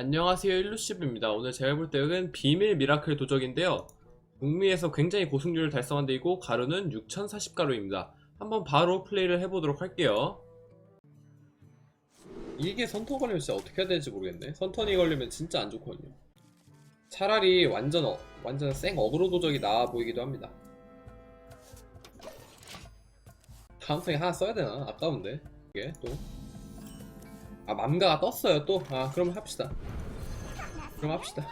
안녕하세요 일루시브입니다. 오늘 제가 볼 때는 비밀 미라클 도적인데요. 북미에서 굉장히 고승률을 달성한 데이고 가루는 6040 가루입니다. 한번 바로 플레이를 해보도록 할게요. 이게 선턴 걸리면 진짜 어떻게 해야 될지 모르겠네. 선턴이 걸리면 진짜 안 좋거든요. 차라리 완전 어, 완전 생 어그로 도적이 나아 보이기도 합니다. 다음 생에 하나 써야 되나? 아까운데 이게 또. 아 맘가가 떴어요 또? 아 그럼 합시다. 그럼 합시다.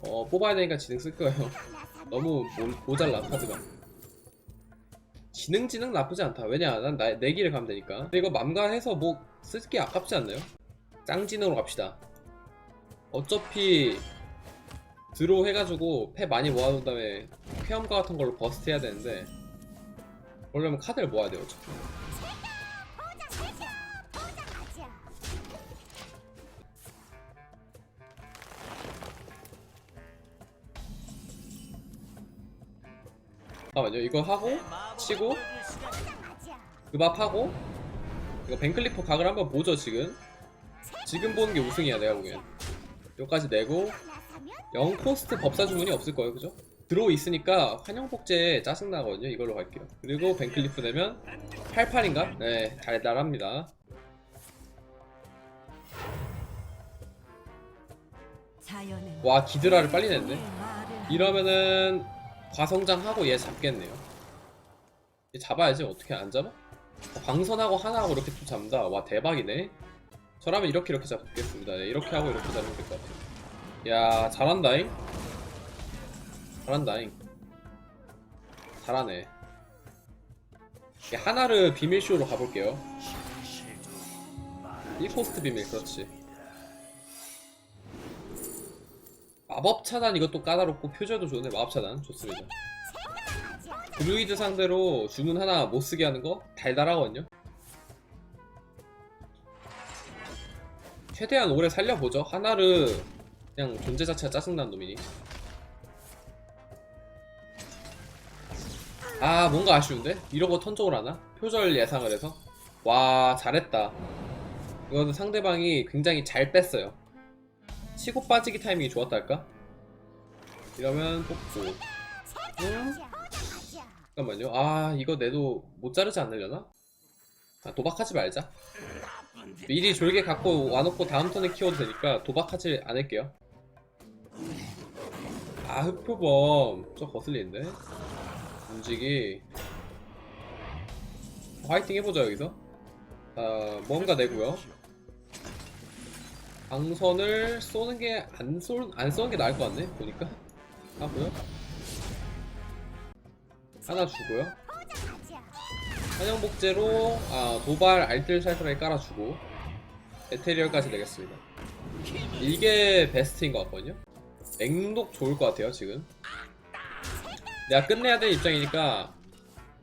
어 뽑아야 되니까 지능 쓸 거예요. 너무 모, 모자라 카드가. 지능 지능 나쁘지 않다. 왜냐 난 나, 내기를 가면 되니까. 근데 이거 맘가 해서 뭐 쓸게 아깝지 않나요? 짱지능으로 갑시다. 어차피 드로우 해가지고 패 많이 모아둔 다음에 쾌엄과 같은 걸로 버스트 해야 되는데 그러려면 카드를 모아야 돼요 어차피 잠깐만요. 이거 하고 치고 그밥하고 이거 벤클리퍼 각을 한번 보죠 지금. 지금 보는 게 우승이야 내가 보기엔. 여기까지 내고 0 코스트 법사 주문이 없을 거예요 그죠? 들어오 있으니까 환영복제 짜증나거든요. 이걸로 갈게요. 그리고 벤클리프 되면 88인가? 네 달달합니다. 와 기드라를 빨리 냈네. 이러면은 과성장하고 얘 잡겠네요. 얘 잡아야지 어떻게 안 잡아? 어, 광선하고 하나하고 이렇게 또 잡는다. 와 대박이네. 저라면 이렇게 이렇게 잡겠습니다. 네, 이렇게 하고 이렇게 잡으면 될 것 같아요. 야 잘한다잉. 잘한다잉. 잘하네. 이 하나를 비밀쇼로 가볼게요. 1코스트 비밀 그렇지. 마법 차단 이것도 까다롭고 표저도 좋네 마법 차단 좋습니다. 드루이드 상대로 주문 하나 못 쓰게 하는 거 달달하거든요. 최대한 오래 살려보죠. 하나를 그냥 존재 자체가 짜증나는 놈이니. 아 뭔가 아쉬운데? 이러고 턴적을 하나? 표절 예상을 해서? 와 잘했다. 이거는 상대방이 굉장히 잘 뺐어요. 치고 빠지기 타이밍이 좋았달까? 이러면 뽑고 응? 잠깐만요. 아 이거 내도 못 자르지 않으려나? 아 도박하지 말자. 미리 졸게 갖고 와놓고 다음 턴에 키워도 되니까 도박하지 않을게요. 아 흑표범. 저 거슬리는데? 움직이. 화이팅 해보자 여기서. 아 뭔가 내고요 방선을 쏘는 게 안 쏘, 안 쏘는 게 나을 것 같네 보니까. 하고요. 하나 주고요. 한영복제로 아, 도발 알뜰 샬트라에 깔아주고 에테리얼까지 내겠습니다. 이게 베스트인 것 같거든요. 맹독 좋을 것 같아요 지금. 내가 끝내야 될 입장이니까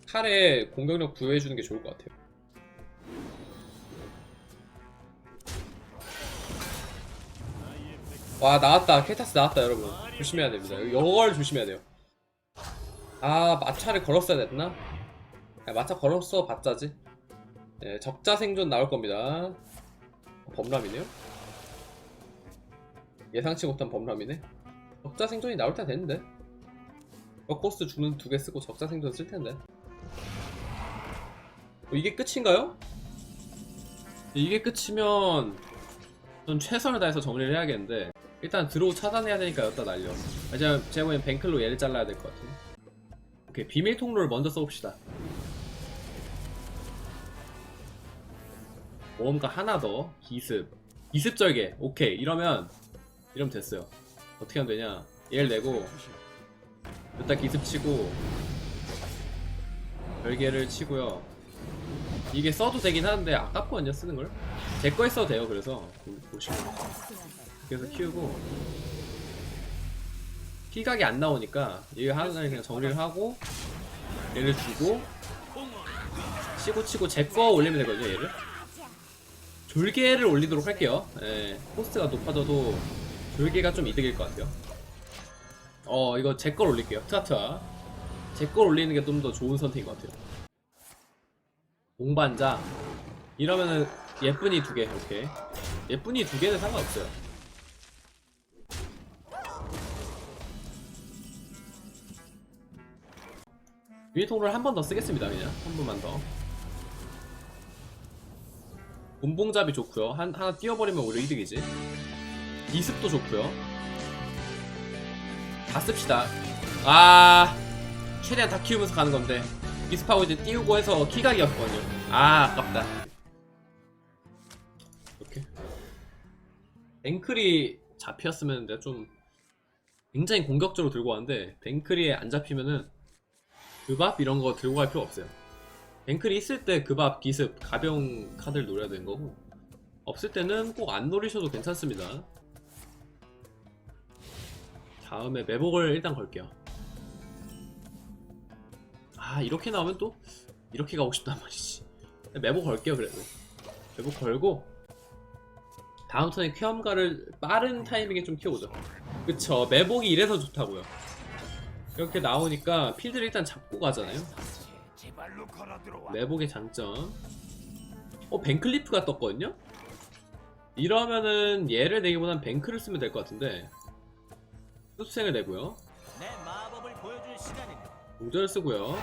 칼에 공격력 부여해주는 게 좋을 것 같아요 와 나왔다. 케타스 나왔다 여러분. 조심해야 됩니다. 이걸 조심해야 돼요. 아 마차를 걸었어야 됐나? 야, 마차 걸었어 봤자지? 네, 적자 생존 나올 겁니다. 범람이네요? 예상치 못한 범람이네? 적자 생존이 나올 때 됐는데? 럭코스 주문 두개 쓰고 적자 생존 쓸 텐데. 어, 이게 끝인가요? 이게 끝이면 전 최선을 다해서 정리를 해야겠는데 일단 드로우 차단해야 되니까 여기다 날려. 아, 제가, 제가 보기엔 뱅클로 얘를 잘라야 될 것 같아 오케이 비밀 통로를 먼저 써봅시다. 모험가 하나 더. 기습. 기습 절개. 오케이 이러면 이러면 됐어요. 어떻게 하면 되냐? 얘를 내고 일단 기습 치고 별개를 치고요. 이게 써도 되긴 하는데 아깝거든요 쓰는 걸. 제 거에 써도 돼요 그래서. 보- 보시면 그래서 키우고 피각이 안 나오니까 얘 하나를 그냥 정리를 하고 얘를 주고 치고 치고 제 거 올리면 되거든요 얘를. 졸개를 올리도록 할게요. 예, 코스트가 높아져도 졸개가 좀 이득일 것 같아요. 어 이거 제 걸 올릴게요. 트아트아 제걸 올리는 게 좀 더 좋은 선택인 것 같아요. 공반자. 이러면은 예쁜이 두 개, 오케이. 예쁜이 두 개는 상관없어요. 유니통을 한번 더 쓰겠습니다, 그냥. 한 번만 더. 본봉잡이 좋고요 한, 하나 띄워버리면 오히려 이득이지. 이습도 좋고요 다 씁시다. 아, 최대한 다 키우면서 가는 건데. 이습하고 이제 띄우고 해서 키각이었거든요. 아, 아깝다. 이렇게. 뱅클이 잡혔으면 내가 좀 굉장히 공격적으로 들고 왔는데 뱅클이 안 잡히면은 그밥 이런 거 들고 갈 필요 없어요. 뱅클이 있을 때 그밥 기습 가벼운 카드를 노려야 되는 거고 없을 때는 꼭 안 노리셔도 괜찮습니다. 다음에 매복을 일단 걸게요. 아 이렇게 나오면 또 이렇게 가고 싶단 말이지. 매복 걸게요 그래도. 매복 걸고 다음 턴에 퀴엄가를 빠른 타이밍에 좀 키워보죠. 그쵸 매복이 이래서 좋다고요. 이렇게 나오니까 필드를 일단 잡고 가잖아요. 매복의 장점. 어 뱅클리프가 떴거든요. 이러면은 얘를 내기보단 뱅크를 쓰면 될 것 같은데 흡생을 내고요. 공전을 쓰고요.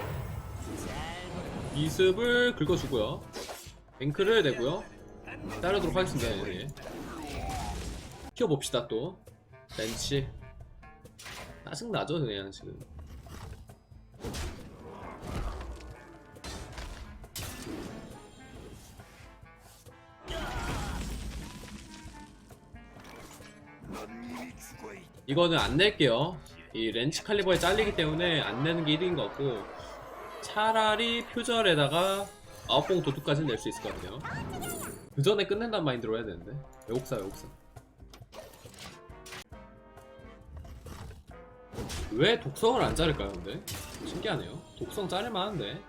이습을 긁어주고요. 뱅크를 내고요. 따르도록 하겠습니다. 네. 키워봅시다 또. 벤치. 짜증나죠 그냥 지금. 이거는 안 낼게요. 이 렌치 칼리버에 잘리기 때문에 안 내는 게 1인 것 같고 차라리 표절에다가 아홉봉 도둑까지는 낼 수 있을 것 같아요. 그 전에 끝낸다는 마인드로 해야 되는데 외국사 외국사. 왜 독성을 안 자를까요 근데? 신기하네요. 독성 자를만 한데.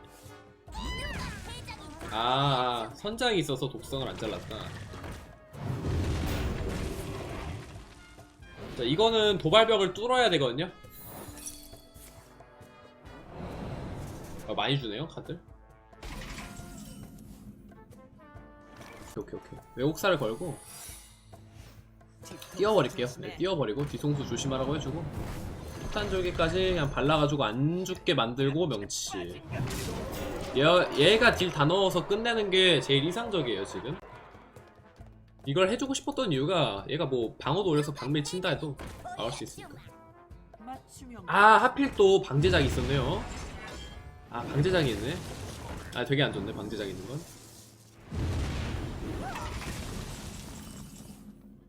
아, 아 선장이 있어서 독성을 안 잘랐다. 자, 이거는 도발벽을 뚫어야 되거든요. 아, 많이 주네요, 카드. 오케이, 오케이. 외국사를 걸고, 띄워버릴게요. 네, 띄워버리고, 뒤통수 조심하라고 해주고, 폭탄 줄기까지 그냥 발라가지고 안 죽게 만들고, 명치. 얘, 얘가 딜 다 넣어서 끝내는 게 제일 이상적이에요, 지금. 이걸 해주고 싶었던 이유가 얘가 뭐 방어도 올려서 방밀 친다 해도 막을 수 있으니까. 아 하필 또 방제작이 있었네요. 아 방제작이 있네. 아 되게 안 좋네 방제작 있는 건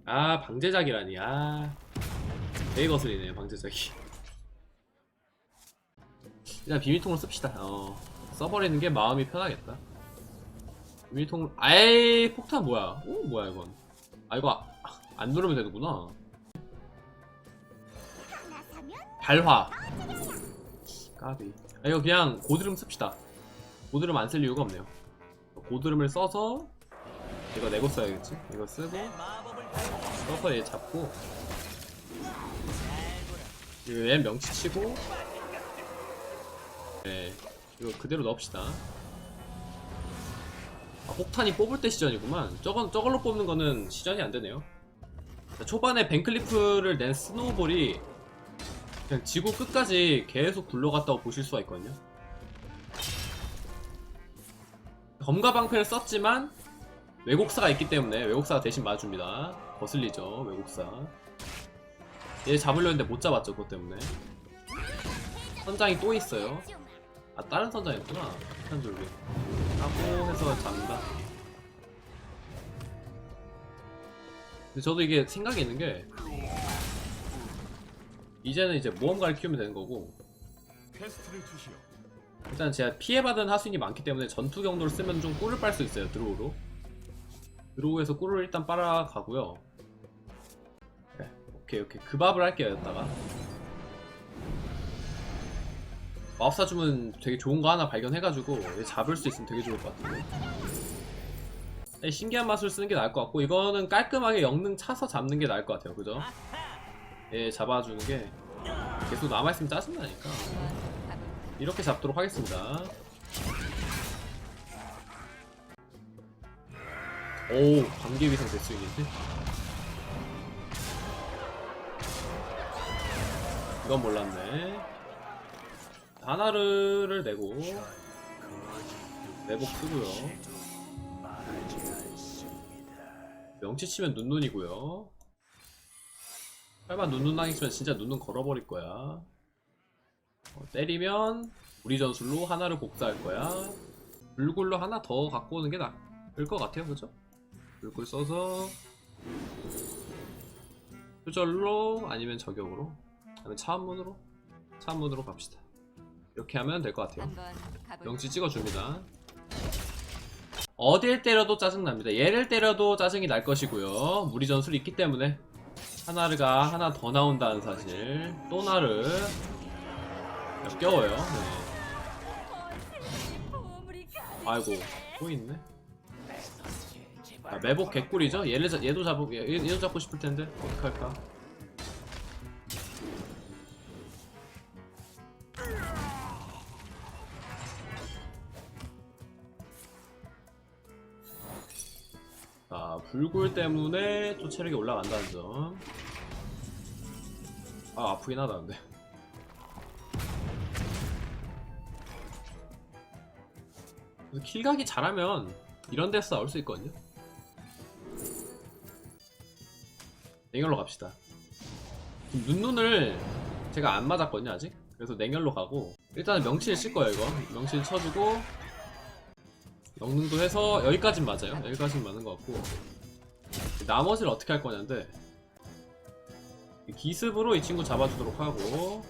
아 방제작이라니. 아 되게 거슬리네요 방제작이 일단 비밀통을 씁시다. 어 써버리는 게 마음이 편하겠다. 비밀통 아이 폭탄 뭐야? 오 뭐야 이건? 아 이거 아, 안 누르면 되는구나. 발화. 까비. 아 이거 그냥 고드름 씁시다. 고드름 안 쓸 이유가 없네요. 고드름을 써서 이거 내고 써야겠지? 이거 쓰고 써서 얘 잡고 얘 명치 치고 네 이거 그대로 넣읍시다. 아, 폭탄이 뽑을 때 시전이구만. 저건 저걸로 뽑는 거는 시전이 안 되네요. 자, 초반에 벤클리프를 낸 스노우볼이 그냥 지구 끝까지 계속 굴러갔다고 보실 수가 있거든요. 검과 방패를 썼지만 왜곡사가 있기 때문에 왜곡사가 대신 맞아줍니다. 거슬리죠 왜곡사. 얘 잡으려 했는데 못 잡았죠 그것 때문에. 선장이 또 있어요 아 다른 선장이었구나. 폭탄 줄기. 하고 해서 잡는다. 근데 저도 이게 생각이 있는 게 이제는 이제 모험가를 키우면 되는 거고. 일단 제가 피해받은 하수인이 많기 때문에 전투 경로를 쓰면 좀 꿀을 빨 수 있어요 드로우로. 드로우에서 꿀을 일단 빨아가고요. 네, 오케이 오케이. 그 밥을 할게요 여기다가 마법사 주문 되게 좋은 거 하나 발견해가지고 얘 잡을 수 있으면 되게 좋을 것 같은데. 네, 신기한 마술 쓰는 게 나을 것 같고 이거는 깔끔하게 영능 차서 잡는 게 나을 것 같아요. 그죠? 얘 잡아주는 게 계속 남아있으면 짜증나니까. 이렇게 잡도록 하겠습니다. 오 관계 위상 데스윙인데? 이건 몰랐네 다나르를 내고 내복 쓰고요. 명치 치면 눈눈이고요. 설마 눈눈 당했으면 진짜 눈눈 걸어버릴 거야. 어, 때리면 우리 전술로 하나를 복사할 거야. 불굴로 하나 더 갖고 오는 게 나을 것 같아요. 그죠? 불굴 써서 표절로 아니면 저격으로 아니면 차원문으로? 차원문으로 갑시다 이렇게 하면 될 것 같아요? 명치 찍어줍니다. 어딜 때려도 짜증납니다. 얘를 때려도 짜증이 날 것이고요. 무리 전술이 있기 때문에 하나르가 하나 더 나온다는 사실. 또 나르 역겨워요. 네. 아이고 또 있네. 아, 매복 개꿀이죠. 얘를 잡- 얘도 잡고 얘- 얘도 잡고 싶을 텐데 어떡할까? 불굴 때문에 또 체력이 올라간다는 점. 아, 아프긴 하다, 근데. 킬각이 잘하면 이런 데서 나올 수 있거든요. 냉혈로 갑시다. 지금 눈눈을 제가 안 맞았거든요, 아직. 그래서 냉혈로 가고 일단은 명치를 칠 거예요, 이거. 명치를 쳐주고 영능도 해서 여기까진 맞아요. 여기까진 맞는 것 같고 나머지를 어떻게 할 거냐인데 이 기습으로 이 친구 잡아주도록 하고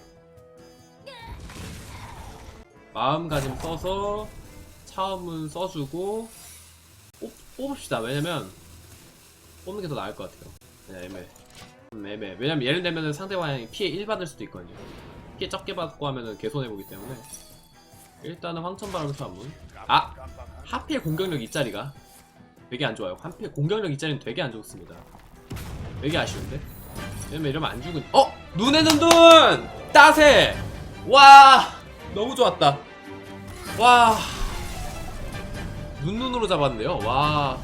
마음가짐 써서 차음은 써주고 뽑, 뽑읍시다. 왜냐면 뽑는 게 더 나을 것 같아요. 네, 애매. 음, 애매. 왜냐면 예를 들면 상대방이 피해 1 받을 수도 있거든요. 피해 적게 받고 하면은 개손해보기 때문에 일단은 황천바람 차문 아! 하필 공격력 2짜리가 되게 안 좋아요. 하필 공격력 2짜리는 되게 안 좋습니다. 되게 아쉬운데? 왜냐면 이러면 안 죽은 어! 눈에는 눈! 따세! 와! 너무 좋았다. 와! 눈눈으로 잡았는데요. 와.